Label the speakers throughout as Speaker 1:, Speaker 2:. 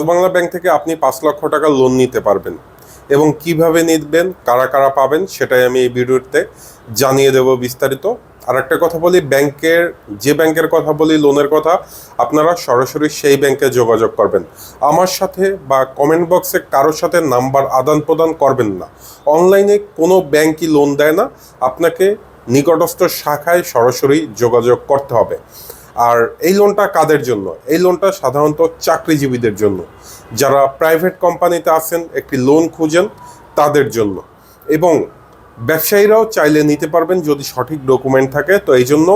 Speaker 1: Dutch Bangla bank থেকে আপনি পাঁচ লক্ষ টাকা লোন নিতে পারবেন। এবং কীভাবে নিবেন, কারা কারা পাবেন, সেটাই আমি এই ভিডিওতে জানিয়ে দেব বিস্তারিত। আর একটা কথা বলি, ব্যাংকের, যে ব্যাংকের কথা বলি লোনের কথা, আপনারা সরাসরি সেই ব্যাংকে যোগাযোগ করবেন। আমার সাথে বা কমেন্ট বক্সে কারোর সাথে নাম্বার আদান প্রদান করবেন না। অনলাইনে কোনো ব্যাংকই লোন দেয় না। আপনাকে নিকটস্থ শাখায় সরাসরি যোগাযোগ করতে হবে। আর এই লোনটা কাদের জন্য? এই লোনটা সাধারণত চাকরিজীবীদের জন্য। যারা প্রাইভেট কোম্পানিতে আছেন, একটি লোন খুঁজেন, তাদের জন্য। এবং ব্যবসায়ীরাও চাইলে নিতে পারবেন যদি সঠিক ডকুমেন্ট থাকে। তো এই জন্য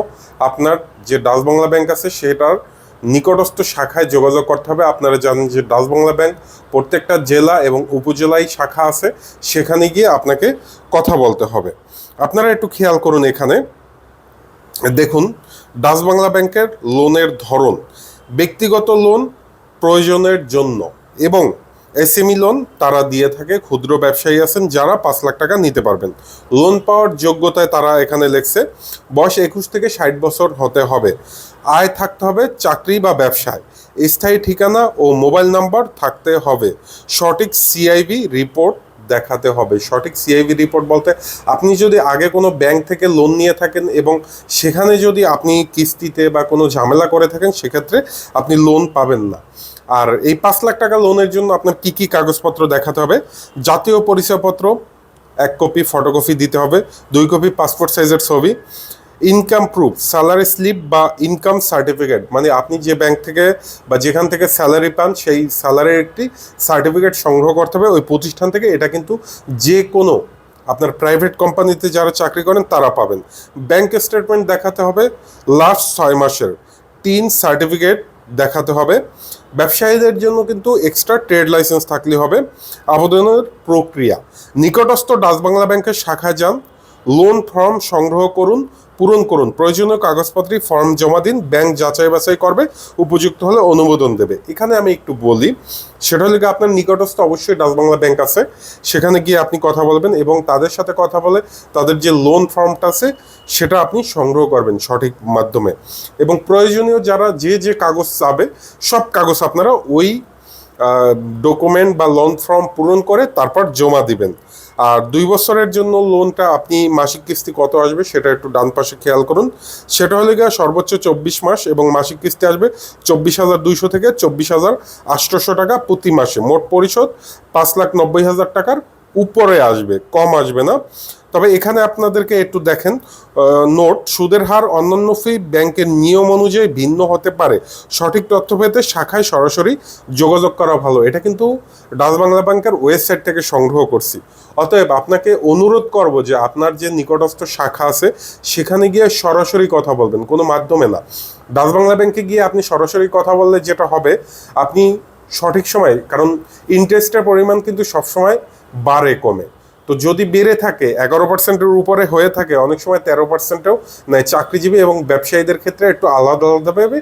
Speaker 1: আপনার যে ডাচ বাংলা ব্যাংক আছে, সেটার নিকটস্থ শাখায় যোগাযোগ করতে হবে। আপনারা জানেন যে ডাচ বাংলা ব্যাংক প্রত্যেকটা জেলা এবং উপজেলায় শাখা আছে। সেখানে গিয়ে আপনাকে কথা বলতে হবে। আপনারা একটু খেয়াল করুন এখানে। দেখুন ডাচ বাংলা ব্যাংকের লোনের ধরন, ব্যক্তিগত লোন প্রয়োজনের জন্য এবং এসএমই লোন তারা দিয়ে থাকে। ক্ষুদ্র ব্যবসায়ী আছেন যারা পাঁচ লাখ টাকা নিতে পারবেন। লোন পাওয়ার যোগ্যতায় তারা এখানে লেখছে, বয়স একুশ থেকে ষাট বছর হতে হবে। আয় থাকতে হবে চাকরি বা ব্যবসায়। স্থায়ী ঠিকানা ও মোবাইল নাম্বার থাকতে হবে। সঠিক সিআইবি রিপোর্ট দেখাতে হবে। সঠিক সিআইবি রিপোর্ট বলতে আপনি যদি আগে কোনো ব্যাংক থেকে লোন নিয়ে থাকেন এবং সেখানে যদি আপনি কিস্তিতে বা কোনো ঝামেলা করে থাকেন, সেক্ষেত্রে আপনি লোন পাবেন না। আর এই পাঁচ লাখ টাকা লোনের জন্য আপনার কি কি কাগজপত্র দেখাতে হবে? জাতীয় পরিচয়পত্র, এক কপি ফটোকপি দিতে হবে, দুই কপি পাসপোর্ট সাইজের ছবি ইনকাম প্রুফ স্যালারি স্লিপ বা ইনকাম সার্টিফিকেট মানে আপনি যে ব্যাংক থেকে বা যেখান থেকে স্যালারি পান, সেই স্যালারির একটি সার্টিফিকেট সংগ্রহ করতে হবে। ওই প্রতিষ্ঠান থেকে এটা কিন্তু যে কোনো আপনার প্রাইভেট কোম্পানিতে যারা চাকরি করেন, তারা পাবেন। ব্যাংক স্টেটমেন্ট দেখাতে হবে লাস্ট ছয় মাসের তিন সার্টিফিকেট দেখাতে হবে। ব্যবসায়ীদের জন্য কিন্তু এক্সট্রা ট্রেড লাইসেন্স থাকলে হবে। আবেদনের প্রক্রিয়া। নিকটস্থ ডাচ বাংলা ব্যাংকের শাখা যান। লোন ফর্ম সংগ্রহ করুন, পূরণ করুন। প্রয়োজনীয় কাগজপত্রে ফর্ম জমা দিন ব্যাংক যাচাই বাছাই করবে, উপযুক্ত হলে অনুমোদন দেবে। এখানে আমি একটু বলি, সেটা হলে আপনার নিকটস্থ অবশ্যই ডাচ বাংলা ব্যাংক আছে। সেখানে গিয়ে আপনি কথা বলবেন এবং তাদের সাথে কথা বলে তাদের যে লোন ফর্মটা আছে, সেটা আপনি সংগ্রহ করবেন সঠিক মাধ্যমে। এবং প্রয়োজনীয় যারা যে যে কাগজ চাবে, সব কাগজ আপনারা ওই ডকুমেন্ট বা লোন ফর্ম পূরণ করে তারপর জমা দিবেন। আর দুই বছরের জন্য লোনটা আপনি মাসিক কিস্তি কত আসবে সেটা একটু ডান পাশে খেয়াল করুন। সেটা হলে গিয়ে সর্বোচ্চ চব্বিশ মাস এবং মাসিক কিস্তি আসবে চব্বিশ হাজার দুইশো থেকে চব্বিশ হাজার আটশোশো টাকা প্রতি মাসে। মোট পরিশোধ পাঁচ লাখ নব্বই হাজার টাকার উপরে আসবে, কম আসবে না। তবে এখানে আপনাদেরকে একটু দেখেন নোট, সুদের হার অন্যান্য ফি ব্যাংকের নিয়ম অনুযায়ী ভিন্ন হতে পারে। সঠিক তথ্য পেতে শাখায় সরাসরি যোগাযোগ করা ভালো। এটা কিন্তু ডাচ বাংলা ব্যাংকের ওয়েবসাইট থেকে সংগ্রহ করছি। অতএব আপনাকে অনুরোধ করব যে আপনার যে নিকটস্থ শাখা আছে, সেখানে গিয়ে সরাসরি কথা বলবেন, কোনো মাধ্যমে না। ডাচ বাংলা ব্যাংকে গিয়ে আপনি সরাসরি কথা বললে যেটা হবে, আপনি সঠিক সময়, কারণ ইন্টারেস্টের পরিমাণ কিন্তু সবসময় বাড়ে, কমে। তো যদি বেড়ে থাকে, এগারো পার্সেন্টের উপরে হয়ে থাকে, অনেক সময় তেরো পার্সেন্টেও নেয় চাকরিজীবী এবং ব্যবসায়ীদের ক্ষেত্রে একটু আলাদা আলাদাভাবে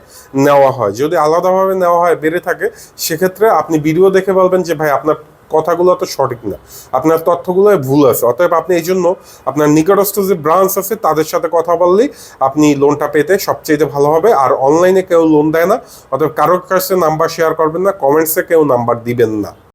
Speaker 1: নেওয়া হয়। যদি আলাদাভাবে নেওয়া হয়, বেড়ে থাকে, সেক্ষেত্রে আপনি ভিডিও দেখে বলবেন যে, ভাই, আপনার কথাগুলো তো সঠিক না। আপনার তথ্যগুলো ভুল আছে। অতএব আপনি এই জন্য আপনার নিকটস্থ যে ব্রাঞ্চ আছে, তাদের সাথে কথা বললেই আপনি লোনটা পেতে সবচেয়ে ভালো হবে। আর অনলাইনে কেউ লোন দেয় না। অতএব কারোর কাছে নাম্বার শেয়ার করবেন না কমেন্টসে কেউ নাম্বার দিবেন না।